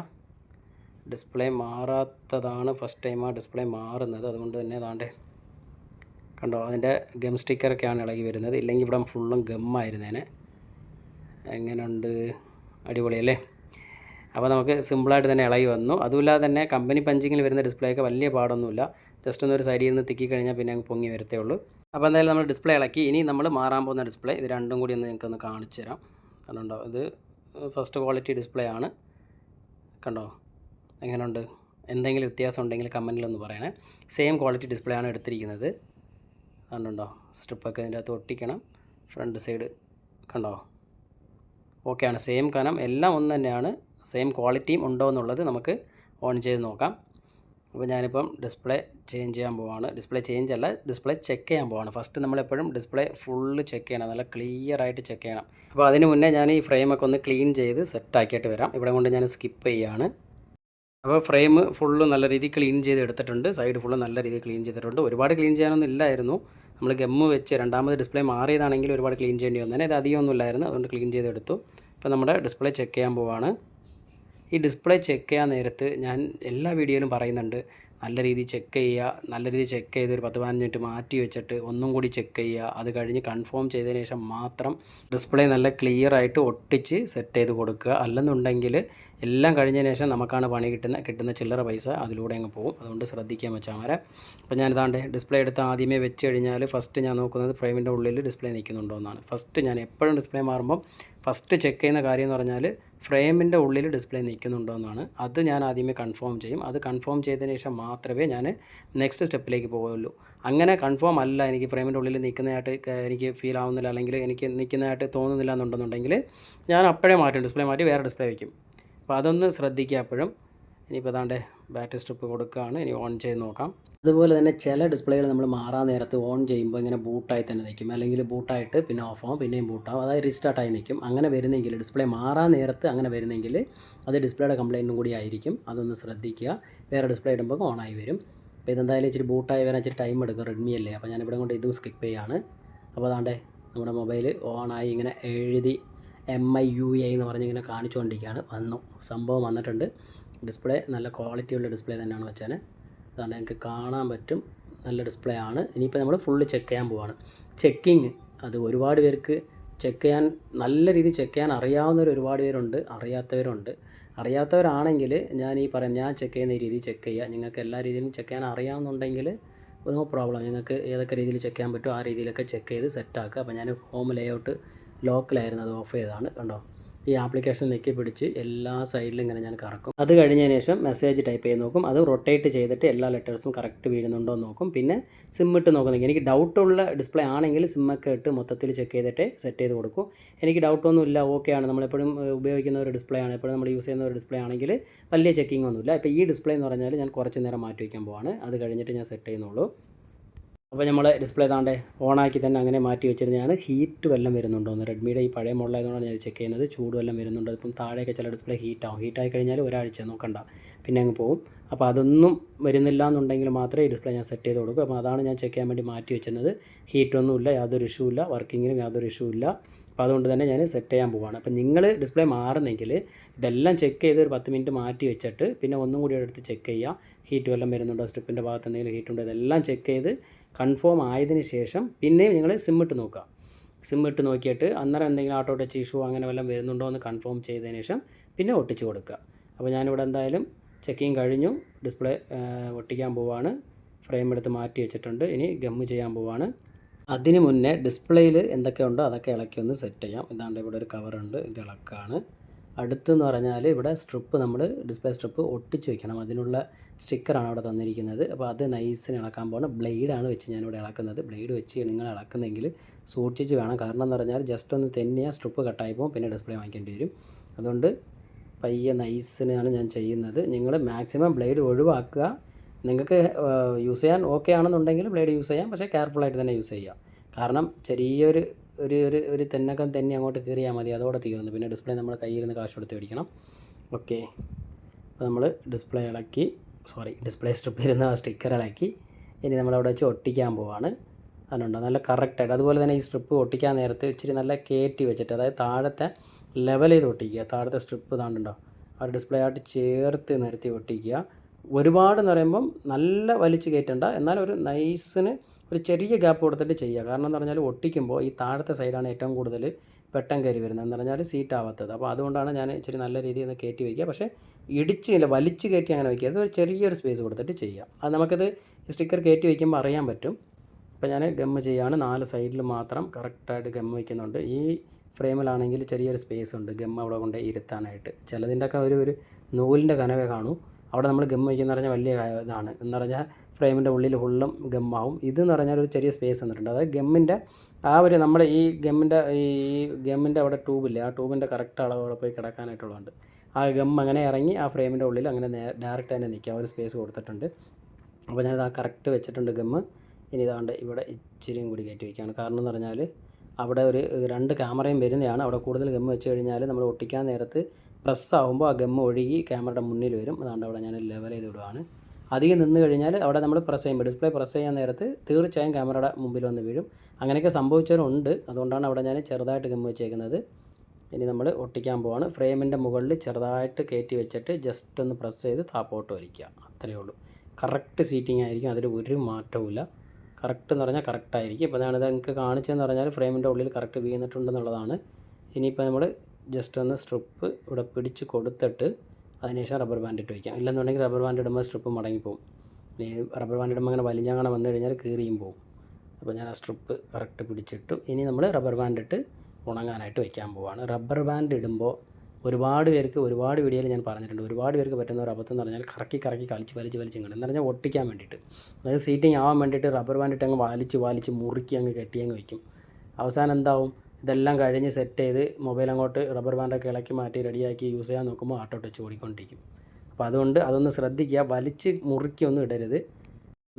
A: ഡിസ്പ്ലേ മാറാത്തതാണ് ഫസ്റ്റ് ടൈം ആ ഡിസ്പ്ലേ മാറുന്നത്. അതുകൊണ്ട് തന്നെ അതാണ്ട് കണ്ടോ? അതിന്റെ ഗം സ്റ്റിക്കറൊക്കെയാണ് ഇളകി വരുന്നത്. ഇല്ലെങ്കിൽ ഇവിടെ ഫുള്ളും ഗമ്മായിരുന്നേനെ. എങ്ങനെയുണ്ട്? അടിപൊളിയല്ലേ അപ്പോൾ നമുക്ക് സിമ്പിളായിട്ട് തന്നെ ഇളകി വന്നു. അതുമില്ലാതെ തന്നെ കമ്പനി പഞ്ചിങ്ങിൽ വരുന്ന ഡിസ്പ്ലേ ഒക്കെ വലിയ പാടൊന്നുമില്ല. ജസ്റ്റ് ഒന്ന് ഒരു സൈഡിൽ നിന്ന് തിക്കി കഴിഞ്ഞാൽ പിന്നെ അങ്ങ് പൊങ്ങി വരത്തേ ഉള്ളൂ. അപ്പോൾ എന്തായാലും നമ്മൾ ഡിസ്പ്ലേ ഇളക്കി. ഇനി നമ്മൾ മാറാൻ പോകുന്ന ഡിസ്പ്ലേ. ഇത് രണ്ടും കൂടി ഒന്ന് നിങ്ങൾക്ക് ഒന്ന് കാണിച്ചു തരാം. കണ്ടോ? ഇത് ഫസ്റ്റ് ക്വാളിറ്റി ഡിസ്പ്ലേ ആണ്. കണ്ടോ? എങ്ങനെയുണ്ട്? എന്തെങ്കിലും വ്യത്യാസം ഉണ്ടെങ്കിൽ കമന്റിലൊന്ന് പറയണേ. സെയിം ക്വാളിറ്റി ഡിസ്പ്ലേ ആണ് എടുത്തിരിക്കുന്നത്. കണ്ടുണ്ടോ? സ്ട്രിപ്പൊക്കെ ഇതിന്റെ അകത്ത് ഒട്ടിക്കണം. ഫ്രണ്ട് സൈഡ് കണ്ടോ? ഓക്കെയാണ് സെയിം കനം. എല്ലാം ഒന്ന് തന്നെയാണ്. സെയിം ക്വാളിറ്റിയും ഉണ്ടോ എന്നുള്ളത് നമുക്ക് ഓൺ ചെയ്ത് നോക്കാം. അപ്പോൾ ഞാനിപ്പം ഡിസ്പ്ലേ ചേഞ്ച് ചെയ്യാൻ പോവാണ്. ഡിസ്പ്ലേ ചേഞ്ച് അല്ല ഡിസ്പ്ലേ ചെക്ക് ചെയ്യാൻ പോവാണ്. ഫസ്റ്റ് നമ്മളെപ്പോഴും ഡിസ്പ്ലേ ഫുള്ള് ചെക്ക് ചെയ്യണം. നല്ല ക്ലിയർ ആയിട്ട് ചെക്ക് ചെയ്യണം. അപ്പോൾ അതിന് മുന്നേ ഞാൻ ഈ ഫ്രെയിമൊക്കെ ഒന്ന് ക്ലീൻ ചെയ്ത് സെറ്റാക്കിയിട്ട് വരാം. ഇവിടെ കൊണ്ട് ഞാൻ സ്കിപ്പ് ചെയ്യാണ്. അപ്പോൾ ഫ്രെയിം ഫുള്ള് നല്ല രീതിയിൽ ക്ലീൻ ചെയ്ത് എടുത്തിട്ടുണ്ട്. സൈഡ് ഫുള്ള് നല്ല രീതിയിൽ ക്ലീൻ ചെയ്തിട്ടുണ്ട്. ഒരുപാട് ക്ലീൻ ചെയ്യാനൊന്നും ഇല്ലായിരുന്നു. നമ്മൾ ഗമ്മ് വെച്ച് രണ്ടാമത് ഡിസ്പ്ലേ മാറിയതാണെങ്കിൽ ഒരുപാട് ക്ലീൻ ചെയ്യേണ്ടി വന്നേനെ ഇത് അധികമൊന്നും ഇല്ലായിരുന്നു. അതുകൊണ്ട് ക്ലീൻ ചെയ്തെടുത്തു. ഇപ്പോൾ നമ്മുടെ ഡിസ്പ്ലേ ചെക്ക് ചെയ്യാൻ പോവാണ്. ഈ ഡിസ്പ്ലേ ചെക്ക് ചെയ്യാൻ നേരത്ത് ഞാൻ എല്ലാ വീഡിയോയിലും പറയുന്നുണ്ട്. നല്ല രീതിയിൽ ചെക്ക് ചെയ്യുക നല്ല രീതിയിൽ ചെക്ക് ചെയ്ത് ഒരു പത്ത് പതിനഞ്ച് മിനിറ്റ് മാറ്റി വെച്ചിട്ട് ഒന്നും കൂടി ചെക്ക് ചെയ്യുക. അത് കഴിഞ്ഞ് കൺഫേം ചെയ്തതിന് ശേഷം മാത്രം ഡിസ്പ്ലേ നല്ല ക്ലിയർ ആയിട്ട് ഒട്ടിച്ച് സെറ്റ് ചെയ്ത് കൊടുക്കുക. അല്ലെന്നുണ്ടെങ്കിൽ എല്ലാം കഴിഞ്ഞതിന് ശേഷം നമുക്കാണ് പണി കിട്ടുന്ന കിട്ടുന്ന ചില്ലറ പൈസ അതിലൂടെ അങ്ങ് പോകും. അതുകൊണ്ട് ശ്രദ്ധിക്കാൻ വെച്ചാൽ മരെ അപ്പോൾ ഞാനിതാണ്ട് ഡിസ്പ്ലേ എടുത്ത് ആദ്യമേ വെച്ച് കഴിഞ്ഞാൽ ഫസ്റ്റ് ഞാൻ നോക്കുന്നത് ഫ്രെയിമിന്റെ ഉള്ളിൽ ഡിസ്പ്ലേ നിൽക്കുന്നുണ്ടോ എന്നാണ്. ഫസ്റ്റ് ഞാൻ എപ്പോഴും ഡിസ്പ്ലേ മാറുമ്പം ഫസ്റ്റ് ചെക്ക് ചെയ്യുന്ന കാര്യം എന്ന് പറഞ്ഞാൽ ഫ്രെയിമിന്റെ ഉള്ളിൽ ഡിസ്പ്ലേ നിൽക്കുന്നുണ്ടോ എന്നാണ്. അത് ഞാൻ ആദ്യമേ കൺഫേം ചെയ്യും. അത് കൺഫേം ചെയ്തതിന് ശേഷം മാത്രമേ ഞാൻ നെക്സ്റ്റ് സ്റ്റെപ്പിലേക്ക് പോകുള്ളൂ അങ്ങനെ കൺഫേം അല്ല എനിക്ക് ഫ്രെയിമിന്റെ ഉള്ളിൽ നിൽക്കുന്നതായിട്ട് എനിക്ക് ഫീൽ ആവുന്നില്ല അല്ലെങ്കിൽ എനിക്ക് നിൽക്കുന്നതായിട്ട് തോന്നുന്നില്ല എന്നുണ്ടെന്നുണ്ടെങ്കിൽ ഞാൻ അപ്പോഴേ മാറ്റും. ഡിസ്പ്ലേ മാറ്റി വേറെ ഡിസ്പ്ലേ വയ്ക്കും. അപ്പോൾ അതൊന്ന് ശ്രദ്ധിക്കുക എപ്പോഴും. ഇനിയിപ്പോൾ അതാണ്ട് ബാറ്ററി സ്ട്രിപ്പ് കൊടുക്കുകയാണ്. ഇനി ഓൺ ചെയ്ത് നോക്കാം. അതുപോലെ തന്നെ ചില ഡിസ്പ്ലേകൾ നമ്മൾ മാറാൻ നേരത്ത് ഓൺ ചെയ്യുമ്പോൾ ഇങ്ങനെ ബൂട്ടായി തന്നെ നിൽക്കും. അല്ലെങ്കിൽ ബൂട്ടായിട്ട് പിന്നെ ഓഫ് ആവും പിന്നെയും ബൂട്ടാവും അതായത് റീസ്റ്റാർട്ടായി നിൽക്കും. അങ്ങനെ വരുന്നെങ്കിൽ ഡിസ്പ്ലേ മാറാൻ നേരത്ത് അങ്ങനെ വരുന്നെങ്കിൽ അത് ഡിസ്പ്ലേയുടെ കംപ്ലൈന്റും കൂടി ആയിരിക്കും. അതൊന്ന് ശ്രദ്ധിക്കുക. വേറെ ഡിസ്പ്ലേ ഇടുമ്പോൾ ഓണായി വരും. അപ്പോൾ ഇതെന്തായാലും ഇച്ചിരി ബൂട്ടായി വരാൻ ഇച്ചിരി ടൈം എടുക്കും റെഡ്മി അല്ലേ? അപ്പോൾ ഞാനിവിടെ കൊണ്ട് ഇതും സ്കിപ്പ് ചെയ്യാണ്. അപ്പോൾ അതാണ്ടേ നമ്മുടെ മൊബൈൽ ഓണായി ഇങ്ങനെ എഴുതി എം ഐ യു എ എന്ന് പറഞ്ഞ് ഇങ്ങനെ കാണിച്ചുകൊണ്ടിരിക്കുകയാണ്. വന്നു. സംഭവം വന്നിട്ടുണ്ട്. ഡിസ്പ്ലേ നല്ല ക്വാളിറ്റിയുള്ള ഡിസ്പ്ലേ തന്നെയാണ് വെച്ചാൽ അതാണ് നിങ്ങൾക്ക് കാണാൻ പറ്റും. നല്ല ഡിസ്പ്ലേ ആണ്. ഇനിയിപ്പോൾ നമ്മൾ ഫുള്ള് ചെക്ക് ചെയ്യാൻ പോവാണ്. ചെക്കിങ് അത് ഒരുപാട് പേർക്ക് ചെക്ക് ചെയ്യാൻ നല്ല രീതിയിൽ ചെക്ക് ചെയ്യാൻ അറിയാവുന്നവർ ഒരുപാട് പേരുണ്ട് അറിയാത്തവരുണ്ട്. അറിയാത്തവരാണെങ്കിൽ ഞാൻ ഈ പറയാം ഞാൻ ചെക്ക് ചെയ്യുന്ന രീതിയിൽ ചെക്ക് ചെയ്യുക. നിങ്ങൾക്ക് എല്ലാ രീതിയിലും ചെക്ക് ചെയ്യാൻ അറിയാവുന്നുണ്ടെങ്കിൽ നോ പ്രോബ്ലം നിങ്ങൾക്ക് ഏതൊക്കെ രീതിയിൽ ചെക്ക് ചെയ്യാൻ പറ്റുമോ ആ രീതിയിലൊക്കെ ചെക്ക് ചെയ്ത് സെറ്റാക്കുക അപ്പോൾ ഞാൻ ഹോം ലേഔട്ട് ലോക്കലായിരുന്നു അത് ഓഫ് ചെയ്തതാണ്. കണ്ടോ? ഈ ആപ്ലിക്കേഷൻ നെക്കി പിടിച്ച് എല്ലാ സൈഡിലും ഇങ്ങനെ ഞാൻ കറക്കും. അത് കഴിഞ്ഞതിന് ശേഷം മെസ്സേജ് ടൈപ്പ് ചെയ്ത് നോക്കും. അത് റൊട്ടേറ്റ് ചെയ്തിട്ട് എല്ലാ ലെറ്റേഴ്സും കറക്റ്റ് വീഴുന്നുണ്ടോ എന്ന് നോക്കും. പിന്നെ സിം ഇട്ട് നോക്കുന്നെങ്കിൽ എനിക്ക് ഡൗട്ടുള്ള ഡിസ്പ്ലേ ആണെങ്കിൽ സിമ്മൊക്കെ ഇട്ട് മൊത്തത്തിൽ ചെക്ക് ചെയ്തിട്ട് സെറ്റ് ചെയ്ത് കൊടുക്കും. എനിക്ക് ഡൗട്ടൊന്നും ഇല്ല ഓക്കെ ആണ്. നമ്മളെപ്പോഴും ഉപയോഗിക്കുന്ന ഒരു ഡിസ്പ്ലേ ആണ്. എപ്പോഴും നമ്മൾ യൂസ് ചെയ്യുന്ന ഒരു ഡിസ്പ്ലേ ആണെങ്കിൽ വലിയ ചെക്കിംഗ് ഒന്നുമില്ല ഇപ്പോൾ ഈ ഡിസ്പ്ലേ എന്ന് പറഞ്ഞാൽ ഞാൻ കുറച്ച് നേരം മാറ്റി വയ്ക്കാൻ പോവാണ്. അത് കഴിഞ്ഞിട്ട് ഞാൻ സെറ്റ് ചെയ്യുന്നുള്ളൂ. അപ്പോൾ നമ്മൾ ഡിസ്പ്ലേ താണ്ടെ ഓണാക്കി തന്നെ അങ്ങനെ മാറ്റി വെച്ചിരുന്നതാണ് ഹീറ്റ് വല്ലതും വരുന്നുണ്ടോ എന്ന് റെഡ്മിയുടെ ഈ പഴയ മോഡലായതുകൊണ്ടാണ് ഞാൻ ചെക്ക് ചെയ്യുന്നത്. ചൂട് വല്ലതും വരുന്നുണ്ട്? ഇപ്പം താഴെയൊക്കെ ചില ഡിസ്പ്ലേ ഹീറ്റ് ആവും. ഹീറ്റ് ആയി കഴിഞ്ഞാൽ ഒരാഴ്ച നോക്കണ്ട. പിന്നെ അങ്ങ് പോകും അപ്പോൾ അതൊന്നും വരുന്നില്ല എന്നുണ്ടെങ്കിൽ മാത്രമേ ഈ ഡിസ്പ്ലേ ഞാൻ സെറ്റ് ചെയ്ത് കൊടുക്കൂ. അപ്പോൾ അതാണ് ഞാൻ ചെക്ക് ചെയ്യാൻ വേണ്ടി മാറ്റി വെച്ചിരുന്നത്. ഹീറ്റൊന്നുമില്ല യാതൊരു ഇഷ്യൂ ഇല്ല. വർക്കിങ്ങിനും യാതൊരു ഇഷ്യൂ ഇല്ല. അപ്പോൾ അതുകൊണ്ട് തന്നെ ഞാൻ സെറ്റ് ചെയ്യാൻ പോവാണ്. അപ്പോൾ നിങ്ങൾ ഡിസ്പ്ലേ മാറുന്നെങ്കിൽ ഇതെല്ലാം ചെക്ക് ചെയ്ത് ഒരു പത്ത് മിനിറ്റ് മാറ്റി വെച്ചിട്ട് പിന്നെ ഒന്നും കൂടി എടുത്ത് ചെക്ക് ചെയ്യുക ഹീറ്റ് വല്ലതും വരുന്നുണ്ടോ? സ്ട്രിപ്പിന്റെ ഭാഗത്ത് എന്തെങ്കിലും ഹീറ്റ് ഉണ്ടോ? ഇതെല്ലാം ചെക്ക് ചെയ്ത് കൺഫേം ആയതിനു ശേഷം പിന്നെയും നിങ്ങൾ സിം ഇട്ട് നോക്കുക സിം ഇട്ട് നോക്കിയിട്ട് അന്നേരം എന്തെങ്കിലും ഓട്ടോ ടച്ച് ഇഷ്യൂ അങ്ങനെ വല്ലതും വരുന്നുണ്ടോ എന്ന് കൺഫേം ചെയ്തതിന് ശേഷം പിന്നെ ഒട്ടിച്ച് കൊടുക്കുക അപ്പോൾ ഞാനിവിടെ എന്തായാലും ചെക്കിങ് കഴിഞ്ഞു. ഡിസ്പ്ലേ ഒട്ടിക്കാൻ പോവാണ്. ഫ്രെയിം എടുത്ത് മാറ്റി വെച്ചിട്ടുണ്ട്. ഇനി ഗമ്മ് ചെയ്യാൻ പോവാണ്. അതിന് മുന്നേ ഡിസ്പ്ലേയിൽ എന്തൊക്കെയുണ്ടോ അതൊക്കെ ഇളക്കി ഒന്ന് സെറ്റ് ചെയ്യാം. ഇതാണ്ട് ഇവിടെ ഒരു കവറുണ്ട് ഇത് ഇളക്കാണ്. അടുത്തെന്ന് പറഞ്ഞാൽ ഇവിടെ സ്ട്രിപ്പ് നമ്മൾ ഡിസ്പ്ലേ സ്ട്രിപ്പ് ഒട്ടിച്ച് വെക്കണം. അതിനുള്ള സ്റ്റിക്കറാണ് അവിടെ തന്നിരിക്കുന്നത്. അപ്പോൾ അത് നൈസിന് ഇളക്കാൻ പോകുന്ന ബ്ലേഡാണ് വെച്ച് ഞാനിവിടെ ഇളക്കുന്നത്. ബ്ലേഡ് വെച്ച് നിങ്ങൾ ഇളക്കുന്നെങ്കിൽ സൂക്ഷിച്ച് വേണം. കാരണം എന്ന് പറഞ്ഞാൽ ജസ്റ്റ് ഒന്ന് തെന്നിയാൽ സ്ട്രിപ്പ് കട്ടായി പോകും. പിന്നെ ഡിസ്പ്ലേ വാങ്ങിക്കേണ്ടി വരും. അതുകൊണ്ട് പയ്യെ നൈസിനാണ് ഞാൻ ചെയ്യുന്നത്. നിങ്ങൾ മാക്സിമം ബ്ലേഡ് ഒഴിവാക്കുക. നിങ്ങൾക്ക് യൂസ് ചെയ്യാൻ ഓക്കെ ആണെന്നുണ്ടെങ്കിൽ ബ്ലേഡ് യൂസ് ചെയ്യാം. പക്ഷേ കെയർഫുള്ളായിട്ട് തന്നെ യൂസ് ചെയ്യാം. കാരണം ചെറിയൊരു ഒരു ഒരു ഒരു തെന്നക്കം തന്നെ അങ്ങോട്ട് കീറിയാൽ മതി. അതോടെ തീർന്നു. പിന്നെ ഡിസ്പ്ലേ നമ്മൾ കയ്യിൽ നിന്ന് കാശ് കൊടുത്ത് മേടിക്കണം. ഓക്കെ അപ്പോൾ നമ്മൾ ഡിസ്പ്ലേ ഇളക്കി സോറി ഡിസ്പ്ലേ സ്ട്രിപ്പ് ഇരുന്ന് ആ സ്റ്റിക്കർ ഇളക്കി. ഇനി നമ്മളവിടെ വെച്ച് ഒട്ടിക്കാൻ പോവാണ്. അതിനുണ്ടോ നല്ല കറക്റ്റായിട്ട് അതുപോലെ തന്നെ ഈ സ്ട്രിപ്പ് ഒട്ടിക്കാൻ നേരത്തെ ഇച്ചിരി നല്ല കയറ്റി വെച്ചിട്ട് അതായത് താഴത്തെ ലെവൽ ചെയ്ത് ഒട്ടിക്കുക. താഴത്തെ സ്ട്രിപ്പ് താണ്ടുണ്ടോ ആ ഡിസ്പ്ലേ ആയിട്ട് ചേർത്ത് നിർത്തി ഒട്ടിക്കുക. ഒരുപാട് എന്ന് പറയുമ്പം നല്ല വലിച്ചു കയറ്റണ്ട. എന്നാൽ ഒരു നൈസിന് ഒരു ചെറിയ ഗ്യാപ്പ് കൊടുത്തിട്ട് ചെയ്യുക. കാരണം എന്ന് പറഞ്ഞാൽ ഒട്ടിക്കുമ്പോൾ ഈ താഴത്തെ സൈഡാണ് ഏറ്റവും കൂടുതൽ പെട്ടെന്ന് കയറി വരുന്നത്. എന്ന് പറഞ്ഞാൽ സീറ്റ് ആവാത്തത് അപ്പോൾ അതുകൊണ്ടാണ് ഞാൻ ഇച്ചിരി നല്ല രീതിയിൽ നിന്ന് കയറ്റി വയ്ക്കുക. പക്ഷേ ഇടിച്ച് ഇല്ല വലിച്ച് കയറ്റി അങ്ങനെ വയ്ക്കരുത് ഒരു ചെറിയൊരു സ്പേസ് കൊടുത്തിട്ട് ചെയ്യാം അത് നമുക്കത് സ്റ്റിക്കർ കയറ്റി വയ്ക്കുമ്പോൾ അറിയാൻ പറ്റും. അപ്പോൾ ഞാൻ ഗമ്മ് ചെയ്യാണ് നാല് സൈഡിൽ മാത്രം കറക്റ്റായിട്ട് ഗമ്മ് വയ്ക്കുന്നുണ്ട്. ഈ ഫ്രെയിമിലാണെങ്കിൽ ചെറിയൊരു സ്പേസ് ഉണ്ട് ഗമ്മ് അവിടെ കൊണ്ട് ഇരുത്താനായിട്ട്. ചിലതിന്റെയൊക്കെ ഒരു ഒരു നൂലിന്റെ കനവേ കാണൂ. അവിടെ നമ്മൾ ഗം വയ്ക്കുന്ന പറഞ്ഞാൽ വലിയ ഇതാണ്. എന്ന് പറഞ്ഞാൽ ഫ്രെയിമിന്റെ ഉള്ളിൽ ഫുള്ളും ഗമ്മാവും ഇതെന്ന് പറഞ്ഞാൽ ഒരു ചെറിയ സ്പേസ് തന്നിട്ടുണ്ട്. അതായത് ഗമ്മിന്റെ ആ ഒരു നമ്മൾ ഈ ഗമ്മിന്റെ ഈ ഗമ്മിന്റെ അവിടെ ട്യൂബില്ലേ ആ ട്യൂബിന്റെ കറക്റ്റ് അളവ് അവിടെ പോയി കിടക്കാനായിട്ടുള്ളതുണ്ട് ആ ഗം അങ്ങനെ ഇറങ്ങി ആ ഫ്രെയിമിന്റെ ഉള്ളിൽ അങ്ങനെ ഡയറക്റ്റ് തന്നെ നിൽക്കുക. ഒരു സ്പേസ് കൊടുത്തിട്ടുണ്ട്. അപ്പോൾ ഞാനത് ആ കറക്റ്റ് വെച്ചിട്ടുണ്ട് ഗമ്മ് ഇനി ഇതാണ്ട് ഇവിടെ ഇച്ചിരിയും കൂടി കയറ്റി വയ്ക്കുകയാണ്. കാരണം എന്ന് പറഞ്ഞാൽ അവിടെ ഒരു രണ്ട് ക്യാമറയും വരുന്നതാണ്. അവിടെ കൂടുതൽ ഗമ്മ് വെച്ച് കഴിഞ്ഞാൽ നമ്മൾ ഒട്ടിക്കാൻ നേരത്ത് പ്രസ് ആകുമ്പോൾ ആ ഗമ്മ ഒഴുകി ക്യാമറയുടെ മുന്നിൽ വരും. അതുകൊണ്ട് അവിടെ ഞാൻ ലെവൽ ചെയ്ത് വിടുവാണ്. അധികം നിന്ന് കഴിഞ്ഞാൽ അവിടെ നമ്മൾ പ്രസ് ചെയ്യുമ്പോൾ ഡിസ്പ്ലേ പ്രസ് ചെയ്യാൻ നേരത്ത് തീർച്ചയായും ക്യാമറയുടെ മുമ്പിൽ വന്ന് വീഴും. അങ്ങനെയൊക്കെ സംഭവിച്ചവരുണ്ട്. അതുകൊണ്ടാണ് അവിടെ ഞാൻ ചെറുതായിട്ട് ഗമ്മ വെച്ചേക്കുന്നത്. ഇനി നമ്മൾ ഒട്ടിക്കാൻ പോവാണ്. ഫ്രെയിമിന്റെ മുകളിൽ ചെറുതായിട്ട് കയറ്റി വെച്ചിട്ട് ജസ്റ്റ് ഒന്ന് പ്രസ് ചെയ്ത് താപ്പോട്ട് വലിക്കുക. അത്രയേ ഉള്ളൂ. കറക്റ്റ് സീറ്റിംഗ് ആയിരിക്കും. അതിൽ ഒരു മാറ്റവുമില്ല. കറക്റ്റ് എന്ന് പറഞ്ഞാൽ കറക്റ്റ് ആയിരിക്കും. ഇപ്പോൾ ഞാനിത് നിങ്ങൾക്ക് കാണിച്ചതെന്ന് പറഞ്ഞാൽ ഫ്രെയിമിന്റെ ഉള്ളിൽ കറക്റ്റ് വീണിട്ടുണ്ടെന്നുള്ളതാണ്. ഇനിയിപ്പോൾ നമ്മൾ ജസ്റ്റ് ഒന്ന് സ്ട്രിപ്പ് ഇവിടെ പിടിച്ച് കൊടുത്തിട്ട് അതിനുശേഷം റബ്ബർ ബാൻഡ് ഇട്ട് വയ്ക്കാം ഇല്ലെന്നുണ്ടെങ്കിൽ റബ്ബർ ബാൻഡ് ഇടുമ്പോൾ സ്ട്രിപ്പ് മടങ്ങിപ്പോവും. ഇനി റബ്ബർ ബാൻഡ് ഇടുമ്പോൾ അങ്ങനെ വലിഞ്ഞങ്ങനെ വന്നു കഴിഞ്ഞാൽ കീറിയും പോവും. അപ്പോൾ ഞാൻ ആ സ്ട്രിപ്പ് കറക്റ്റ് പിടിച്ചിട്ടു. ഇനി നമ്മൾ റബ്ബർ ബാൻഡ് ഇട്ട് ഉണങ്ങാനായിട്ട് വയ്ക്കാൻ പോവാണ്. റബ്ബർ ബാൻഡ് ഇടുമ്പോൾ ഒരുപാട് പേർക്ക് ഒരുപാട് വീഡിയോയിൽ ഞാൻ പറഞ്ഞിട്ടുണ്ട്. ഒരുപാട് പേർക്ക് പറ്റുന്ന ഒരു അബദ്ധം എന്ന് പറഞ്ഞാൽ കറക്കി കറക്കി കളിച്ച് വലിച്ച് വലിച്ച് ഇങ്ങോട്ട് എന്ന് പറഞ്ഞാൽ ഒട്ടിക്കാൻ വേണ്ടിയിട്ട്. അതായത് സീറ്റിംഗ് ആവാൻ വേണ്ടിയിട്ട് റബ്ബർ ബാൻഡ് ഇട്ട് അങ്ങ് വലിച്ച് വലിച്ച് മുറുക്കി അങ്ങ് കെട്ടി അങ്ങ് വയ്ക്കും അവസാനം എന്താവും? ഇതെല്ലാം കഴിഞ്ഞ് സെറ്റ് ചെയ്ത് മൊബൈൽ അങ്ങോട്ട് റബ്ബർ ബാൻഡൊക്കെ ഇളക്കി മാറ്റി റെഡിയാക്കി യൂസ് ചെയ്യാൻ നോക്കുമ്പോൾ ആട്ടോ ടച്ച് ഓടിക്കൊണ്ടിരിക്കും അപ്പോൾ അതുകൊണ്ട് അതൊന്ന് ശ്രദ്ധിക്കുക. വലിച്ച് മുറുക്കി ഒന്ന് ഇടരുത്.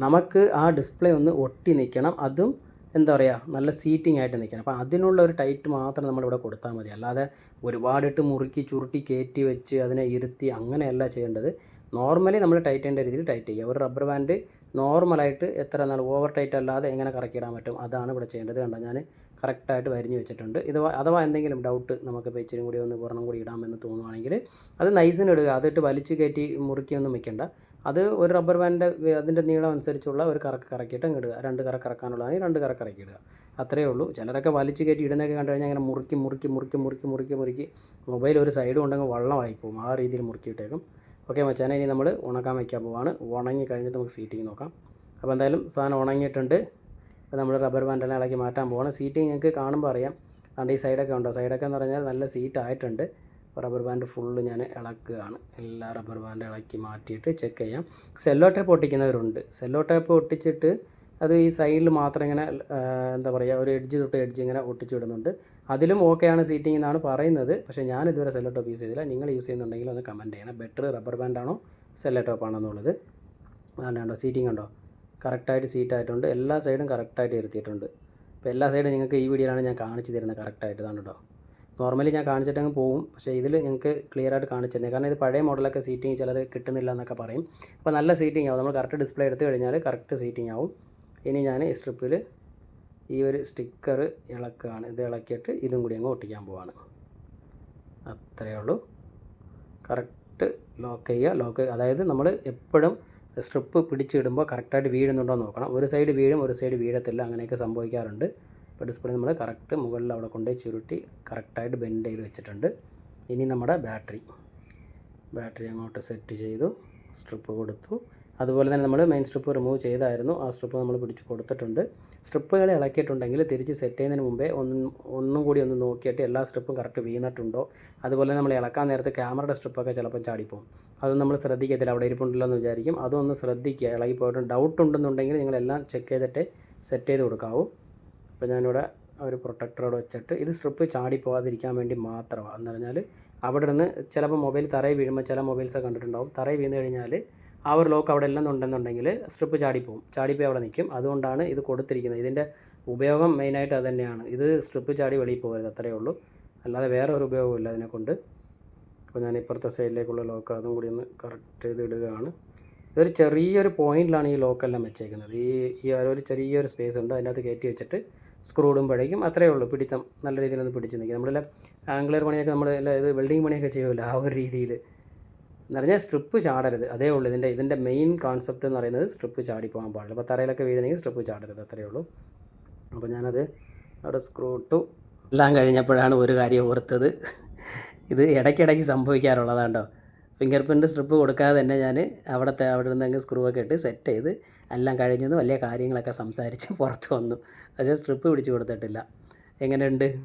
A: നമുക്ക് ആ ഡിസ്പ്ലേ ഒന്ന് ഒട്ടി നിൽക്കണം. അതും എന്താ പറയുക നല്ല സീറ്റിംഗ് ആയിട്ട് നിൽക്കണം. അപ്പോൾ അതിനുള്ള ഒരു ടൈറ്റ് മാത്രം നമ്മളിവിടെ കൊടുത്താൽ മതി. അല്ലാതെ ഒരുപാടിട്ട് മുറുക്കി ചുരുട്ടി കയറ്റി വെച്ച് അതിനെ ഇരുത്തി അങ്ങനെയല്ല ചെയ്യേണ്ടത്. നോർമലി നമ്മൾ ടൈറ്റ് ചെയ്യേണ്ട രീതിയിൽ ടൈറ്റ് ചെയ്യുക. ഒരു റബ്ബർ ബാൻഡ് നോർമലായിട്ട് എത്ര നാൾ ഓവർ ടൈറ്റ് അല്ലാതെ എങ്ങനെ കറക്കിയിടാൻ പറ്റും? അതാണ് ഇവിടെ ചെയ്യേണ്ടത്. കണ്ടോ? ഞാൻ കറക്റ്റായിട്ട് വരിഞ്ഞ് വെച്ചിട്ടുണ്ട്. ഇത് അഥവാ എന്തെങ്കിലും ഡൗട്ട് നമുക്ക് ഇച്ചിരി കൂടി ഒന്ന് പൂർണം കൂടി ഇടാമെന്ന് തോന്നുവാണെങ്കിൽ അത് നൈസിന് ഇടുക. അതിട്ട് വലിച്ചു കയറ്റി മുറുക്കിയൊന്നും വെക്കേണ്ട. അത് ഒരു റബ്ബർ ബാൻഡിന്റെ അതിന്റെ നീളം അനുസരിച്ചുള്ള ഒരു കറക്ക് കറക്കിയിട്ട് അങ്ങ് ഇടുക. രണ്ട് കറക്ക് കറക്കാനുള്ളതാണെങ്കിൽ രണ്ട് കറക്ക് കറക്കി ഇടുക. അത്രയേ ഉള്ളൂ. ചിലരൊക്കെ വലിച്ചു കയറ്റി ഇടുന്നൊക്കെ കണ്ടു കഴിഞ്ഞാൽ അങ്ങനെ മുറുക്കി മുറുക്കി മുറുക്കി മുറുക്കി മുറുക്കി മുറുക്കി മൊബൈൽ ഒരു സൈഡ് കൊണ്ടങ്ങ് വള്ളമായി പോകും. ആ രീതിയിൽ മുറുക്കിയിട്ടേക്കും. ഓക്കെ മച്ചാനെ ഇനി നമ്മൾ ഉണക്കാൻ വയ്ക്കാൻ പോവാണ്. ഉണങ്ങി കഴിഞ്ഞിട്ട് നമുക്ക് സീറ്റിംഗ് നോക്കാം. അപ്പോൾ എന്തായാലും സാധനം ഉണങ്ങിയിട്ടുണ്ട്. അപ്പോൾ നമ്മൾ റബ്ബർ ബാൻഡെല്ലാം ഇളക്കി മാറ്റാൻ പോകണം സീറ്റ് നിങ്ങൾക്ക് കാണുമ്പോൾ അറിയാം. അതുകൊണ്ട് ഈ സൈഡൊക്കെ ഉണ്ടോ? സൈഡൊക്കെ എന്ന് പറഞ്ഞാൽ നല്ല സീറ്റ് ആയിട്ടുണ്ട്. റബ്ബർ ബാൻഡ് ഫുള്ള് ഞാൻ ഇളക്കുകയാണ്. എല്ലാ റബ്ബർ ബാൻഡ് ഇളക്കി മാറ്റിയിട്ട് ചെക്ക് ചെയ്യാം. സെല്ലോ ടേപ്പ് ഒട്ടിക്കുന്നവരുണ്ട്. സെല്ലോ ടേപ്പ് ഒട്ടിച്ചിട്ട് അത് ഈ സൈഡിൽ മാത്രം ഇങ്ങനെ എന്താ പറയുക ഒരു എഡ്ജ് തൊട്ട് എഡ്ജ് ഇങ്ങനെ ഒട്ടിച്ചു വിടുന്നുണ്ട്. അതിലും ഓക്കെയാണ് സീറ്റിംഗ് എന്നാണ് പറയുന്നത്. പക്ഷേ ഞാൻ ഇതുവരെ സെല്ലോ ടോപ്പ് യൂസ് ചെയ്തില്ല. നിങ്ങൾ യൂസ് ചെയ്യുന്നുണ്ടെങ്കിൽ ഒന്ന് കമന്റ് ചെയ്യണം. ബെറ്റർ റബ്ബർ ബാൻഡാണോ സെല്ലോ ടോപ്പ് ആണോ എന്നുള്ളത്. അതാണ് കണ്ടോ സീറ്റിംഗ് ഉണ്ടോ കറക്റ്റായിട്ട് സീറ്റ് ആയിട്ടുണ്ട് എല്ലാ സൈഡും കറക്റ്റായിട്ട് ഇരുത്തിയിട്ടുണ്ട്. അപ്പോൾ എല്ലാ സൈഡും നിങ്ങൾക്ക് ഈ വീഡിയോയിലാണ് ഞാൻ കാണിച്ചു തരുന്നത് കറക്റ്റായിട്ട്. ഇതാണ് കേട്ടോ. നോർമലി ഞാൻ കാണിച്ചിട്ടങ്ങ് പോവും പക്ഷേ ഇതിൽ ഞങ്ങൾക്ക് ക്ലിയർ ആയിട്ട് കാണിച്ചു തന്നെ കാരണം ഇത് പഴയ മോഡലൊക്കെ സീറ്റിംഗ് ചിലർ കിട്ടുന്നില്ല എന്നൊക്കെ പറയും. അപ്പോൾ നല്ല സീറ്റിംഗ് ആവും. നമ്മൾ കറക്റ്റ് ഡിസ്പ്ലേ എടുത്തു കഴിഞ്ഞാൽ കറക്റ്റ് സീറ്റിംഗ് ആവും. ഇനി ഞാൻ ഈ സ്ട്രിപ്പിൽ ഈ ഒരു സ്റ്റിക്കർ ഇളക്കുകയാണ്. ഇത് ഇളക്കിയിട്ട് ഇതും കൂടി അങ്ങ് ഒട്ടിക്കാൻ പോവാണ്. അത്രയേ ഉള്ളൂ. കറക്റ്റ് ലോക്ക് ചെയ്യുക. ലോക്ക് അതായത് നമ്മൾ എപ്പോഴും സ്ട്രിപ്പ് പിടിച്ചിടുമ്പോൾ കറക്റ്റായിട്ട് വീഴുന്നുണ്ടോ നോക്കണം. ഒരു സൈഡ് വീഴും ഒരു സൈഡ് വീഴത്തില്ല. അങ്ങനെയൊക്കെ സംഭവിക്കാറുണ്ട്. ഇപ്പോൾ ഡിസ്പ്ലേ നമ്മൾ കറക്റ്റ് മുകളിൽ അവിടെ കൊണ്ടുപോയി ചുരുട്ടി കറക്റ്റായിട്ട് ബെൻഡ് ചെയ്ത് വെച്ചിട്ടുണ്ട്. ഇനി നമ്മുടെ ബാറ്ററി ബാറ്ററി അങ്ങോട്ട് സെറ്റ് ചെയ്തു സ്ട്രിപ്പ് കൊടുത്തു. അതുപോലെ തന്നെ നമ്മൾ മെയിൻ സ്ട്രിപ്പ് റിമൂവ് ചെയ്തായിരുന്നു. ആ സ്ട്രിപ്പ് നമ്മൾ പിടിച്ച് കൊടുത്തിട്ടുണ്ട്. സ്ട്രിപ്പുകൾ ഇളക്കിയിട്ടുണ്ടെങ്കിൽ തിരിച്ച് സെറ്റ് ചെയ്യുന്നതിന് മുമ്പേ ഒന്നും ഒന്നും കൂടി ഒന്ന് നോക്കിയിട്ട് എല്ലാ സ്ട്രിപ്പും കറക്റ്റ് വീണിട്ടുണ്ടോ? അതുപോലെ നമ്മൾ ഇളക്കാൻ നേരത്തെ ക്യാമറയുടെ സ്ട്രിപ്പൊക്കെ ചിലപ്പോൾ ചാടിപ്പോവും. അതൊന്നും നമ്മൾ ശ്രദ്ധിക്കത്തില്ല. അവിടെ ഇരിപ്പുണ്ടല്ലോ എന്ന് വിചാരിക്കും. അതൊന്ന് ശ്രദ്ധിക്കുക. ഇളകി പോയിട്ട് ഡൗട്ട് ഉണ്ടെന്നുണ്ടെങ്കിൽ നിങ്ങളെല്ലാം ചെക്ക് ചെയ്തിട്ട് സെറ്റ് ചെയ്ത് കൊടുക്കാവൂ. അപ്പോൾ ഞാനിവിടെ ഒരു പ്രൊട്ടക്ടറോട് വെച്ചിട്ട് ഇത് സ്ട്രിപ്പ് ചാടി പോകാതിരിക്കാൻ വേണ്ടി മാത്രമാണ് എന്ന് പറഞ്ഞാൽ അവിടെ നിന്ന് ചിലപ്പോൾ മൊബൈൽ തറയിൽ വീഴുമ്പോൾ ചില മൊബൈൽസൊക്കെ കണ്ടിട്ടുണ്ടാവും. തറയിൽ വീണ് കഴിഞ്ഞാൽ ആ ഒരു ലോക്ക് അവിടെ എല്ലാം ഉണ്ടെന്നുണ്ടെങ്കിൽ സ്ട്രിപ്പ് ചാടിപ്പോവും ചാടിപ്പോയി അവിടെ നിൽക്കും. അതുകൊണ്ടാണ് ഇത് കൊടുത്തിരിക്കുന്നത്. ഇതിന്റെ ഉപയോഗം മെയിനായിട്ട് അത് തന്നെയാണ് ഇത് സ്ട്രിപ്പ് ചാടി വെളിയിൽ പോകരുത് അത്രയേ ഉള്ളൂ. അല്ലാതെ വേറെ ഒരു ഉപയോഗമില്ല അതിനെക്കൊണ്ട് അപ്പോൾ ഞാൻ ഇപ്പുറത്തെ സൈഡിലേക്കുള്ള ലോക്ക് അതും കൂടി ഒന്ന് കറക്റ്റ് ചെയ്ത് ഇടുകയാണ്. ഇതൊരു ചെറിയൊരു പോയിന്റിലാണ് ഈ ലോക്കെല്ലാം വെച്ചേക്കുന്നത്. ഈ ഈ ഒരു ചെറിയൊരു സ്പേസ് ഉണ്ട്. അതിനകത്ത് കയറ്റി വെച്ചിട്ട് സ്ക്രൂ ഇടുമ്പോഴേക്കും അത്രയേ ഉള്ളൂ. പിടിത്തം നല്ല രീതിയിൽ ഒന്ന് പിടിച്ച് നിൽക്കുക നമ്മളെല്ലാം ആംഗ്ലർ പണിയൊക്കെ നമ്മൾ ഇത് വെൽഡിങ് പണിയൊക്കെ ചെയ്യുമല്ലോ ആ ഒരു രീതിയിൽ. എന്ന് പറഞ്ഞാൽ സ്ട്രിപ്പ് ചാടരുത്. അതേ ഉള്ളൂ. ഇതിന്റെ ഇതിന്റെ മെയിൻ കോൺസെപ്റ്റ് എന്ന് പറയുന്നത് സ്ട്രിപ്പ് ചാടി പോകാൻ പാടില്ല. അപ്പോൾ തറയിലൊക്കെ വീഴുന്നെങ്കിൽ സ്ട്രിപ്പ് ചാടരുത്. അത്രയേ ഉള്ളൂ. അപ്പോൾ ഞാനത് അവിടെ സ്ക്രൂ ഇട്ടു. എല്ലാം കഴിഞ്ഞപ്പോഴാണ് ഒരു കാര്യം ഓർത്തത്. ഇത് ഇടയ്ക്കിടയ്ക്ക് സംഭവിക്കാറുള്ളതാണ്ടോ? ഫിംഗർ പ്രിന്റ് സ്ട്രിപ്പ് കൊടുക്കാതെ തന്നെ ഞാൻ അവിടുത്തെ അവിടെ നിന്ന് അങ്ങ് സ്ക്രൂ ഒക്കെ ഇട്ട് സെറ്റ് ചെയ്ത് എല്ലാം കഴിഞ്ഞത് വലിയ കാര്യങ്ങളൊക്കെ സംസാരിച്ച് പുറത്ത് വന്നു. പക്ഷേ സ്ട്രിപ്പ് പിടിച്ച് കൊടുത്തിട്ടില്ല. എങ്ങനെയുണ്ട്?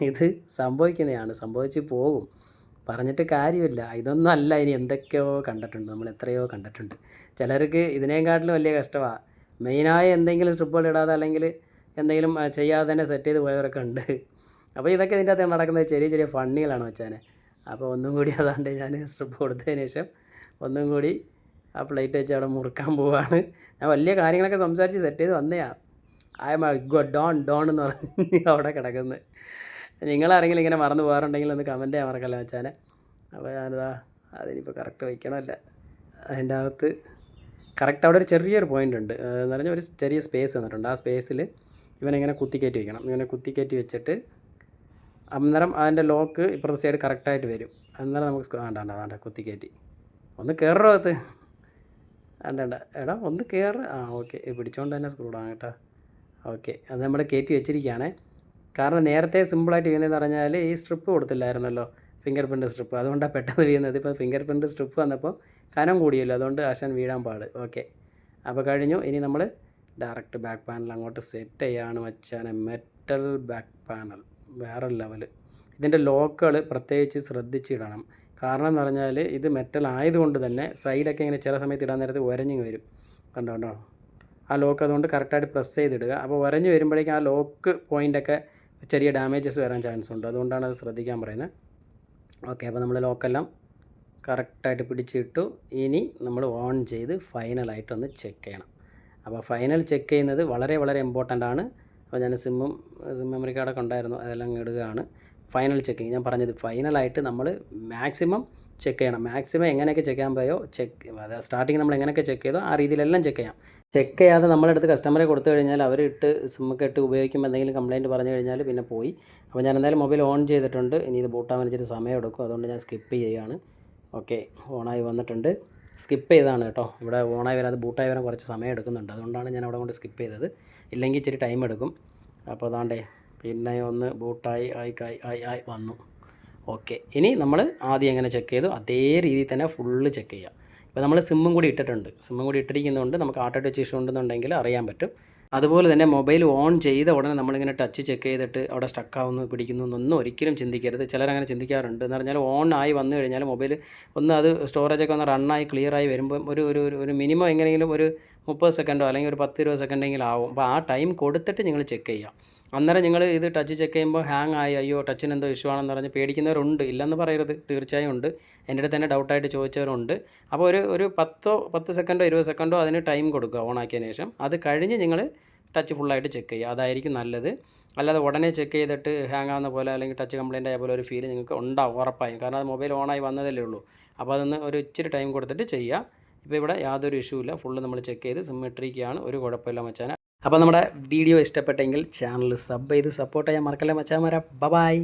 A: ഇത് സംഭവിക്കുന്നതാണ്. സംഭവിച്ച് പോകും. പറഞ്ഞിട്ട് കാര്യമില്ല. ഇതൊന്നും അല്ല ഇനി എന്തൊക്കെയോ കണ്ടിട്ടുണ്ട്. നമ്മൾ എത്രയോ കണ്ടിട്ടുണ്ട്. ചിലർക്ക് ഇതിനേക്കാട്ടിലും വലിയ കഷ്ടമാണ് മെയിനായ എന്തെങ്കിലും സ്ട്രിപ്പുകൾ ഇടാതെ അല്ലെങ്കിൽ എന്തെങ്കിലും ചെയ്യാതെ തന്നെ സെറ്റ് ചെയ്ത് പോയവരൊക്കെ ഉണ്ട്. അപ്പോൾ ഇതൊക്കെ ഇതിന്റെ അകത്ത് നടക്കുന്നത് ചെറിയ ചെറിയ ഫണ്ണികളാണ് വെച്ചാൽ അപ്പോൾ ഒന്നും കൂടി അതാണ്ട് ഞാൻ സ്ട്രിപ്പ് കൊടുത്തതിന് ശേഷം ഒന്നും കൂടി ആ പ്ലേറ്റ് വെച്ച് അവിടെ മുറുക്കാൻ പോവാണ്. ഞാൻ വലിയ കാര്യങ്ങളൊക്കെ സംസാരിച്ച് സെറ്റ് ചെയ്ത് വന്നതാണ് I'm good done done എന്ന് പറഞ്ഞ് അവിടെ കിടക്കുന്നത്. നിങ്ങളാരെങ്കിലും ഇങ്ങനെ മറന്നു പോകാറുണ്ടെങ്കിൽ ഒന്ന് കമന്റ് ചെയ്യാൻ മറക്കല്ല വെച്ചാൽ അപ്പോൾ ഞാനിതാ അതിനിപ്പോൾ കറക്റ്റ് വയ്ക്കണമല്ല. അതിന്റെ അകത്ത് കറക്റ്റ് അവിടെ ഒരു ചെറിയൊരു പോയിന്റ് ഉണ്ട്. എന്ന് പറഞ്ഞാൽ ഒരു ചെറിയ സ്പേസ് തന്നിട്ടുണ്ട്. ആ സ്പേസിൽ ഇവനിങ്ങനെ കുത്തിക്കയറ്റി വെക്കണം. ഇങ്ങനെ കുത്തിക്കയറ്റി വെച്ചിട്ട് അന്നേരം അതിന്റെ ലോക്ക് ഇപ്പുറത്തെ സൈഡ് കറക്റ്റായിട്ട് വരും. അന്നേരം നമുക്ക് വേണ്ട വേണ്ട വേണ്ട കുത്തിക്കയറ്റി ഒന്ന് കയറോ അത് വേണ്ട വേണ്ട. എടാ ഒന്ന് കയറ് ആ ഓക്കെ പിടിച്ചോണ്ട് തന്നെ സ്ക്രൂ ഇടാം കേട്ടോ. ഓക്കെ അത് നമ്മൾ കയറ്റി വെച്ചിരിക്കുകയാണേ. കാരണം നേരത്തെ സിമ്പിളായിട്ട് വീണെന്ന് പറഞ്ഞാൽ ഈ സ്ട്രിപ്പ് കൊടുത്തില്ലായിരുന്നല്ലോ ഫിംഗർ പ്രിന്റ് സ്ട്രിപ്പ് അതുകൊണ്ടാണ് പെട്ടെന്ന് വീണത് ഇപ്പോൾ ഫിംഗർ പ്രിന്റ് സ്ട്രിപ്പ് വന്നപ്പോൾ കനം കൂടിയല്ലോ അതുകൊണ്ട് ആശാൻ വീഴാൻ പാട്. ഓക്കെ അപ്പോൾ കഴിഞ്ഞു. ഇനി നമ്മൾ ഡയറക്റ്റ് ബാക്ക് പാനൽ അങ്ങോട്ട് സെറ്റ് ചെയ്യാണ് വെച്ചാൽ മെറ്റൽ ബാക്ക് പാനൽ വേറെ ലെവൽ ഇതിന്റെ ലോക്കുകൾ പ്രത്യേകിച്ച് ശ്രദ്ധിച്ചിടണം. കാരണം എന്ന് പറഞ്ഞാൽ ഇത് മെറ്റൽ ആയതുകൊണ്ട് തന്നെ സൈഡൊക്കെ ഇങ്ങനെ ചില സമയത്ത് ഇടാൻ നേരത്ത് ഉരഞ്ഞു വരും. കണ്ടോ കണ്ടോ? ആ ലോക്ക് അതുകൊണ്ട് കറക്റ്റായിട്ട് പ്രസ് ചെയ്തിടുക. അപ്പോൾ ഉരഞ്ഞു വരുമ്പോഴേക്കും ആ ലോക്ക് പോയിന്റൊക്കെ ചെറിയ ഡാമേജസ് വരാൻ ചാൻസ് ഉണ്ട് അതുകൊണ്ടാണ് അത് ശ്രദ്ധിക്കാൻ പറയുന്നത്. ഓക്കെ അപ്പോൾ നമ്മൾ ലോക്കെല്ലാം കറക്റ്റായിട്ട് പിടിച്ചിട്ടു. ഇനി നമ്മൾ ഓൺ ചെയ്ത് ഫൈനലായിട്ടൊന്ന് ചെക്ക് ചെയ്യണം. അപ്പോൾ ഫൈനൽ ചെക്ക് ചെയ്യുന്നത് വളരെ വളരെ ഇമ്പോർട്ടന്റ് ആണ്. അപ്പോൾ ഞാൻ സിമ്മും സിം മെമ്മറി കാർഡൊക്കെ ഉണ്ടായിരുന്നു. അതെല്ലാം ഇടുകയാണ്. ഫൈനൽ ചെക്കിങ് ഞാൻ പറഞ്ഞത് ഫൈനലായിട്ട് നമ്മൾ മാക്സിമം ചെക്ക് ചെയ്യണം. മാക്സിമം എങ്ങനെയൊക്കെ ചെക്ക് ചെയ്യാൻ പോയോ ചെക്ക് അതായത് സ്റ്റാർട്ടിങ് നമ്മൾ എങ്ങനെയൊക്കെ ചെക്ക് ചെയ്തോ ആ രീതിയിലെല്ലാം ചെക്ക് ചെയ്യാം. ചെക്ക് ചെയ്യാതെ നമ്മളെടുത്ത് കസ്റ്റമറെ കൊടുത്തു കഴിഞ്ഞാൽ അവരിട്ട് ഇട്ട് സിമ്മൊക്കെ ഇട്ട് ഉപയോഗിക്കുമ്പോൾ എന്തെങ്കിലും കംപ്ലയിന്റ് പറഞ്ഞു കഴിഞ്ഞാൽ പിന്നെ പോയി. അപ്പോൾ ഞാൻ എന്തായാലും മൊബൈൽ ഓൺ ചെയ്തിട്ടുണ്ട്. ഇനി ഇത് ബൂട്ടാൻ വെച്ചിട്ട് സമയം എടുക്കും. അതുകൊണ്ട് ഞാൻ സ്കിപ്പ് ചെയ്യുകയാണ്. ഓക്കെ ഓണായി വന്നിട്ടുണ്ട്. സ്കിപ്പ് ചെയ്താണ് കേട്ടോ. ഇവിടെ ഓണായി വരാതെ ബൂട്ടായി വരാൻ കുറച്ച് സമയം എടുക്കുന്നുണ്ട്. അതുകൊണ്ടാണ് ഞാൻ അവിടെ കൊണ്ട് സ്കിപ്പ് ചെയ്തത്. ഇല്ലെങ്കിൽ ഇച്ചിരി ടൈം എടുക്കും. അപ്പോൾ അതാണ്ടേ പിന്നെ ഒന്ന് ബൂട്ടായി ആയി ആയി ആയി ആയി വന്നു. ഓക്കെ. ഇനി നമ്മൾ ആദ്യം എങ്ങനെ ചെക്ക് ചെയ്തു? അതേ രീതിയിൽ തന്നെ ഫുള്ള് ചെക്ക് ചെയ്യാം. ഇപ്പോൾ നമ്മൾ സിമ്മും കൂടി ഇട്ടിട്ടുണ്ട്. സിമ്മും കൂടി ഇട്ടിരിക്കുന്നതുകൊണ്ട് നമുക്ക് ആട്ടോ ടച്ച് ഇഷ്യൂ ഉണ്ടെന്നുണ്ടെങ്കിൽ അറിയാൻ പറ്റും. അതുപോലെ തന്നെ മൊബൈൽ ഓൺ ചെയ്ത ഉടനെ നമ്മളിങ്ങനെ ടച്ച് ചെക്ക് ചെയ്തിട്ട് അവിടെ സ്റ്റക്ക് ആവുന്നു പിടിക്കുന്നു എന്നൊന്നും ഒരിക്കലും ചിന്തിക്കരുത്. ചിലരങ്ങനെ ചിന്തിക്കാറുണ്ട്. എന്ന് പറഞ്ഞാൽ ഓൺ ആയി വന്നു കഴിഞ്ഞാൽ മൊബൈൽ ഒന്ന് അത് സ്റ്റോറേജൊക്കെ ഒന്ന് റണ്ണായി ക്ലിയർ ആയി വരുമ്പോൾ ഒരു ഒരു- ഒരു മിനിമം എങ്ങനെയെങ്കിലും ഒരു മുപ്പത് സെക്കൻഡോ അല്ലെങ്കിൽ ഒരു പത്ത് ഇരുപത് സെക്കൻഡെങ്കിലും ആവും. അപ്പോൾ ആ ടൈം കൊടുത്തിട്ട് നിങ്ങൾ ചെക്ക് ചെയ്യാം അന്നേരം നിങ്ങൾ ഇത് ടച്ച് ചെക്ക് ചെയ്യുമ്പോൾ ഹാങ് ആയി അയ്യോ ടച്ചിന് എന്തോ ഇഷ്യൂ ആണെന്ന് പറഞ്ഞ് പേടിക്കുന്നവരുണ്ട്. ഇല്ലെന്ന് പറയരുത്. തീർച്ചയായും ഉണ്ട്. എന്റെ അടുത്ത് തന്നെ ഡൗട്ടായിട്ട് ചോദിച്ചവരുണ്ട്. അപ്പോൾ ഒരു ഒരു പത്തോ പത്ത് സെക്കൻഡോ ഇരുപത് സെക്കൻഡോ അതിന് ടൈം കൊടുക്കുക ഓൺ ആക്കിയതിന് ശേഷം. അത് കഴിഞ്ഞ് നിങ്ങൾ ടച്ച് ഫുള്ളായിട്ട് ചെക്ക് ചെയ്യുക. അതായിരിക്കും നല്ലത്. അല്ലാതെ ഉടനെ ചെക്ക് ചെയ്തിട്ട് ഹാങ് ആവുന്ന പോലെ അല്ലെങ്കിൽ ടച്ച് കംപ്ലൈന്റ് ആയ പോലെ ഒരു ഫീൽ നിങ്ങൾക്ക് ഉണ്ടാവും ഉറപ്പായും. കാരണം അത് മൊബൈൽ ഓണായി വന്നതല്ലേ ഉള്ളൂ. അപ്പോൾ അതൊന്ന് ഒരു ഇച്ചിരി ടൈം കൊടുത്തിട്ട് ചെയ്യുക. ഇപ്പോൾ ഇവിടെ യാതൊരു ഇഷ്യൂ ഇല്ല. ഫുള്ള് നമ്മൾ ചെക്ക് ചെയ്ത് സിമ്മെട്രിക്കാണ് ഒരു കുഴപ്പമില്ല മച്ചാനെ. അപ്പോൾ നമ്മുടെ വീഡിയോ ഇഷ്ടപ്പെട്ടെങ്കിൽ ചാനൽ സബ് ചെയ്ത് സപ്പോർട്ട് ചെയ്യാൻ മറക്കല്ലേ മച്ചാമാരാ ബബായ്